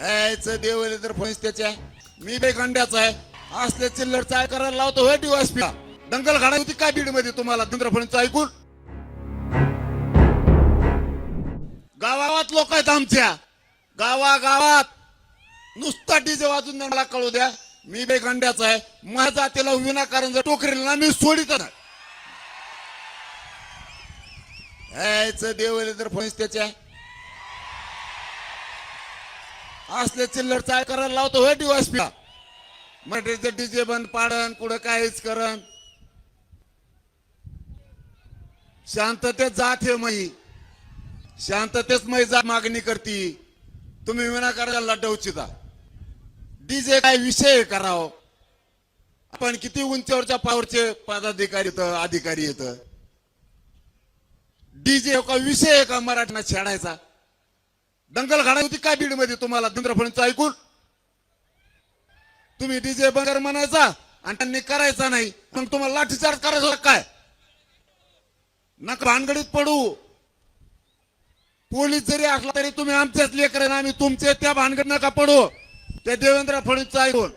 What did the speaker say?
यायचं तर फडणवीस त्याच्या. मी बेखंड्याचा आहे. असले चिल्लर चाय करायला लावतो होय डीवायसपीला दंगल घाणा होती काय बीडमध्ये तुम्हाला देवेंद्र फडणवीस ऐकून? गावागावात लोक आहेत आमच्या. गावागावात. नुसता डीजे वाजून मला कळू द्या. मी बेखंड्याचा आहे. माझ्या जातीला विनाकारण जर टोकरेल ना मी सोडित नाही देवले तर फडणवीस त्याच्या. असले चिल्लर चाय करायला लावतो होय डीवायसपीला मराठीचं डीजे बंद पाडन कुठं काहीच करण शांततेत जात हे मई शांततेच मै जा मागणी करती. तुम्ही विनाकारण लढवचिता डीजे काय विषय कराव? आपण किती उंचीवरच्या पावरचे पदाधिकारी येत अधिकारी येत? डीजे हो का विषय आहे का मराठीना छेडायचा? दंगल घाणा होती काय बीडमध्ये तुम्हाला? देवेंद्र फडणवीस ऐकून? तुम्ही डीजे बगर म्हणायचा आणि त्यांनी करायचा नाही. मग तुम्हाला लाठीचार्ज करायचा काय? नका भानगडीत पडू. पोलीस जरी असला तरी तुम्ही आमच्याच लेकर आम्ही तुमचे त्या भानगड नका पडू. ते देवेंद्र फडणवीस ऐकून.